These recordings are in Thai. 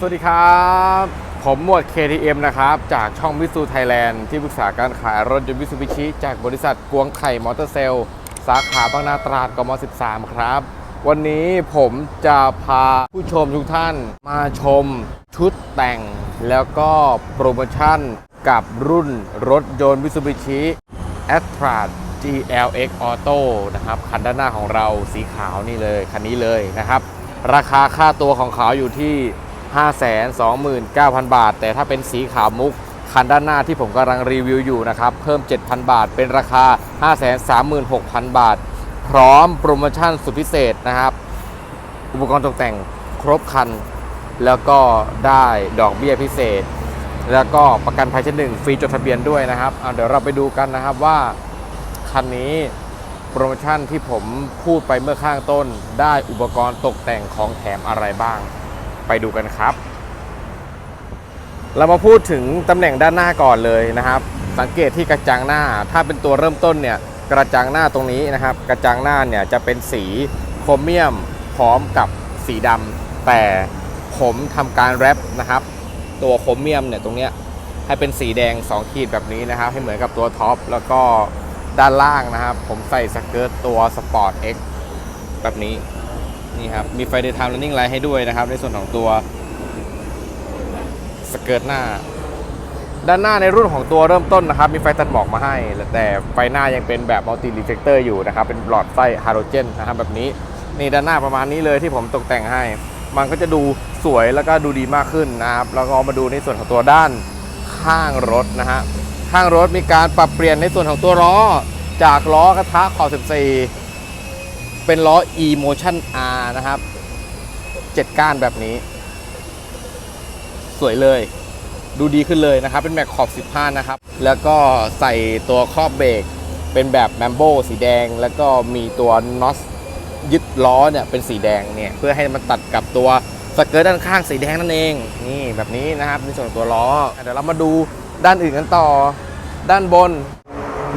สวัสดีครับ ผมหมวด KTM นะครับ จากช่องวิสูไทยแลนด์ที่ปรึกษาการขายรถยนต์วิสูบิชิจากบริษัทกวงไข่มอเตอร์เซลล์สาขาบางนาตราดกม 13 ครับ วันนี้ผมจะพาผู้ชมทุกท่านมาชมชุดแต่ง แล้วก็โปรโมชั่นกับรุ่นรถยนต์วิสูบิชิ a t t r a GLX Auto นะครับ คันด้านหน้าของเราสีขาวนี่เลย คันนี้เลยนะครับ ราคาค่าตัวของเขาอยู่ที่ 529,000 บาท แต่ถ้าเป็นสีขาวมุกคันด้านหน้าที่ผมกำลังรีวิวอยู่นะครับ เพิ่ม 7,000 บาท เป็นราคา 536,000 บาท พร้อมโปรโมชั่นสุดพิเศษนะครับ อุปกรณ์ตกแต่งครบคัน แล้วก็ได้ดอกเบี้ยพิเศษ แล้วก็ประกันภัยชั้นหนึ่งฟรีจดทะเบียนด้วยนะครับเเดี๋ยวเราไปดูกันนะครับว่า คันนี้โปรโมชั่นที่ผมพูดไปเมื่อข้างต้น ได้อุปกรณ์ตกแต่งของแถมอะไรบ้าง ไปดูกันครับ เรามาพูดถึงตำแหน่งด้านหน้าก่อนเลยนะครับ สังเกตที่กระจังหน้า ถ้าเป็นตัวเริ่มต้นเนี่ยกระจังหน้าตรงนี้นะครับ กระจังหน้าเนี่ยจะเป็นสีโครเมียมพร้อมกับสีดำแต่ผมทำการแรปนะครับ ตัวโครเมียมเนี่ยตรงเนี้ยให้เป็นสีแดง 2 ขีดแบบนี้นะครับ ให้เหมือนกับตัวท็อปแล้วก็ด้านล่างนะครับ ผมใส่สเกิร์ตตัว Sport X แบบนี้ นี่ครับ มีไฟเดย์ไทม์ running light ให้ด้วยนะครับ ในส่วนของตัวสเกิร์ตหน้า ด้านหน้าในรุ่นของตัวเริ่มต้นนะครับ มีไฟตัดหมอกมาให้ แต่ไฟหน้ายังเป็นแบบมัลติรีเฟกเตอร์อยู่นะครับ เป็นหลอดไฟฮาโลเจนนะครับแบบนี้ นี่ด้านหน้าประมาณนี้เลยที่ผมตกแต่งให้ มันก็จะดูสวยแล้วก็ดูดีมากขึ้นนะครับ แล้วก็มาดูในส่วนของตัวด้านข้างรถนะฮะ ข้างรถมีการปรับเปลี่ยนในส่วนของตัวล้อ จากล้อกระทะขอบ 14 เป็นล้อ e-motion R นะครับ 7 ก้านแบบนี้ สวยเลย ดูดีขึ้นเลยนะครับ เป็นแม็กขอบ 15 นะครับ แล้วก็ใส่ตัวครอบเบรกเป็นแบบแมมโบสีแดง แล้วก็มีตัวน็อตยึดล้อเนี่ยเป็นสีแดงเนี่ย เพื่อให้มันตัดกับตัวสเกิร์ตด้านข้างสีแดงนั่นเอง นี่แบบนี้นะครับในส่วนของตัวล้อ เดี๋ยวเรามาดูด้านอื่นกันต่อ ด้านบน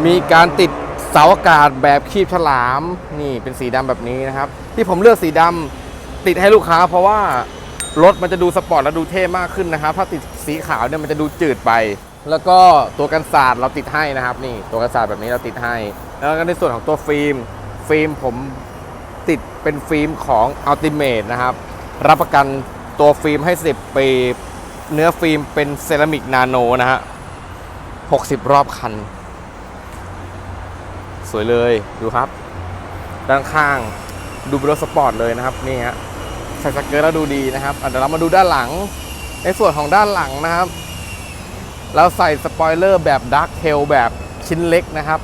มีการติด เสาอากาศแบบคีบฉลามนี่เป็นสีดำแบบนี้นะครับ ที่ผมเลือกสีดำติดให้ลูกค้า เพราะว่ารถมันจะดูสปอร์ตและดูเท่มากขึ้นนะครับ ถ้าติดสีขาวเนี่ยมันจะดูจืดไป แล้วก็ตัวกันศาสตร์เราติดให้นะครับ นี่ตัวกันศาสตร์แบบนี้เราติดให้ แล้วก็ในส่วนของตัวฟิล์มฟิล์มผมติดเป็นฟิล์มของ Ultimate นะครับ รับประกันตัวฟิล์มให้ 10 ปี เนื้อฟิล์มเป็นเซรามิกนาโนนะฮะ 60 รอบคัน สวยเลยดูครับ ด้านข้างดูเป็นรถสปอร์ตเลยนะครับนี่ฮะใส่สเกิร์ตแล้วดูดีนะครับเดี๋ยวเรามาดูด้านหลัง ในส่วนของด้านหลังนะครับ เราใส่สปอยเลอร์แบบดาร์ t เทลแบบชิ้นเล็กนะครับ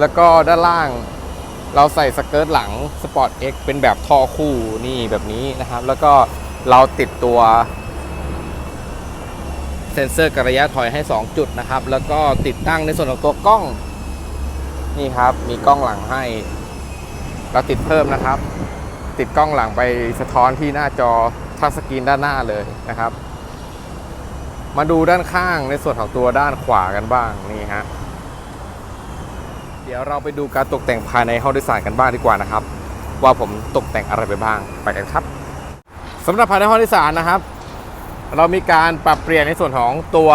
แล้วก็ด้านล่าง เราใส่สเกิร์ตหลัง Sport X เป็นแบบท่อคู่นี่แบบนี้นะครับ แล้วก็เราติดตัว เซ็นเซอร์กระยะถอยให้ 2 จุดนะครับ แล้วก็ติดตั้งในส่วนของตัวกล้อง นี่ครับมีกล้องหลังให้ เราติดเพิ่มนะครับ ติดกล้องหลังไปสะท้อนที่หน้าจอทัชสกรีนด้านหน้าเลยนะครับ มาดูด้านข้างในส่วนของตัวด้านขวากันบ้างนี่ฮะเดี๋ยวเราไปดูการตกแต่งภายในห้องโดยสารกันบ้างดีกว่านะครับ ว่าผมตกแต่งอะไรไปบ้างไปกันครับสำหรับภายในห้องโดยสารนะครับ เรามีการปรับเปลี่ยนในส่วนของตัว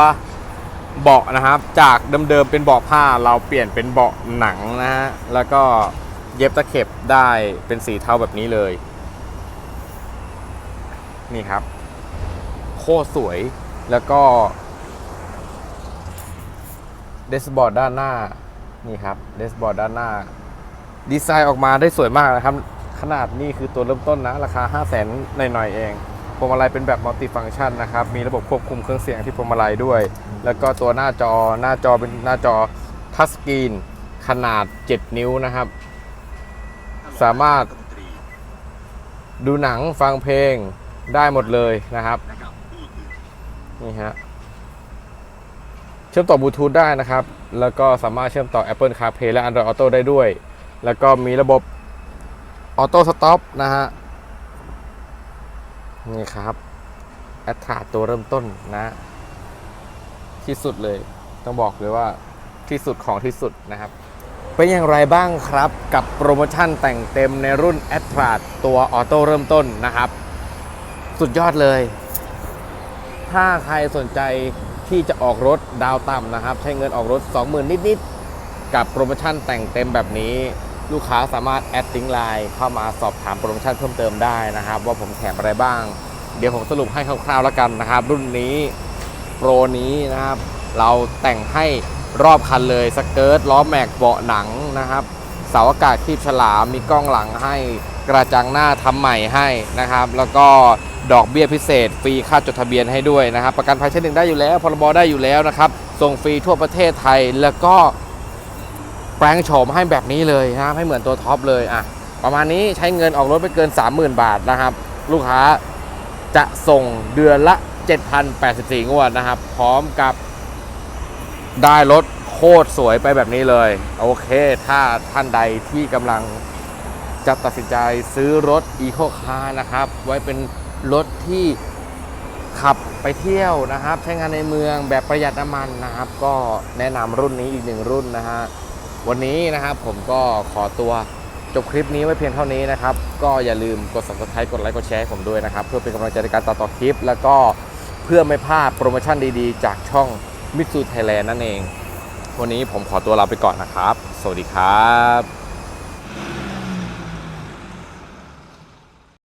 เบาะนะครับ จากเดิมๆเป็นเบาะผ้าเราเปลี่ยนเป็นเบาะหนังนะฮะแล้วก็เย็บตะเข็บได้เป็นสีเทาแบบนี้เลย นี่ครับ โคตรสวยแล้วก็เดสบอร์ดด้านหน้านี่ครับเดสบอร์ดด้านหน้า ดีไซน์ออกมาได้สวยมากนะครับ ขนาดนี่คือตัวเริ่มต้นนะ ราคา 5 0 0 0 0นหน่อยๆเอง พวงมาลัยเป็นแบบมัลติฟังก์ชันนะครับ มีระบบควบคุมเครื่องเสียงที่พวงมาลัยด้วย แล้วก็ตัวหน้าจอหน้าจอเป็นหน้าจอทัชสกรีนขนาด 7 นิ้วนะครับ สามารถดูหนังฟังเพลงได้หมดเลยนะครับนี่ฮะเชื่อมต่อบลูทูธได้นะครับ แล้วก็สามารถเชื่อมต่อ Apple CarPlay และ Android Auto ได้ด้วย แล้วก็มีระบบ Auto Stop นะฮะ นี่ครับแอตทาตัวเริ่มต้นนะ ที่สุดเลย ต้องบอกเลยว่าที่สุดของที่สุดนะครับ เป็นอย่างไรบ้างครับกับโปรโมชั่นแต่งเต็มในรุ่น a t r a ตัวออโต้เริ่มต้นนะครับ สุดยอดเลย ถ้าใครสนใจที่จะออกรถดาวต่ำนะครับ ใช้เงินออกรถ 20,000 นิด ๆ กับโปรโมชั่นแต่งเต็มแบบนี้ ลูกค้าสามารถแอดติ้งไลน์เข้ามาสอบถามโปรโมชั่นเพิ่มเติมได้นะครับ ว่าผมแถมอะไรบ้าง เดี๋ยวผมสรุปให้คร่าวๆแล้วกันนะครับ รุ่นนี้โปรนี้นะครับ เราแต่งให้รอบคันเลยสเกิร์ตล้อแม็กเบาะหนังนะครับ เสาอากาศคีบฉลามมีกล้องหลังให้กระจังหน้าทำใหม่ให้นะครับ แล้วก็ดอกเบี้ยพิเศษ ฟรีค่าจดทะเบียนให้ด้วยนะครับ ประกันภัยชั้นหนึ่งได้อยู่แล้วพรบได้อยู่แล้วนะครับส่งฟรีทั่วประเทศไทยแล้วก็ แปลงโฉมให้แบบนี้เลยนะครับให้เหมือนตัวท็อปเลยอะประมาณนี้ใช้เงินออกรถไปเกิน 30,000 บาทนะครับ ลูกค้าจะส่งเดือนละ 7,084 งวดนะครับ พร้อมกับได้รถโคตรสวยไปแบบนี้เลย โอเค ถ้าท่านใดที่กำลังจะตัดสินใจซื้อรถ e c o Car นะครับ ไว้เป็นรถที่ขับไปเที่ยวนะครับ ใช้งานในเมืองแบบประหยัดน้ำมันนะครับ ก็แนะนำรุ่นนี้อีกหนึ่งรุ่นนะฮะ วันนี้นะครับผมก็ขอตัวจบคลิปนี้ไว้เพียงเท่านี้นะครับ ก็อย่าลืมกด subscribe กดไลค์กดแชร์ให้ผมด้วยนะครับ เพื่อเป็นกำลังใจในการต่อต่อคลิป แล้วก็เพื่อไม่พลาดโปรโมชั่นดีๆ จากช่องมิตซูไทยแลนด์นั่นเอง วันนี้ผมขอตัวลาไปก่อนนะครับ สวัสดีครับ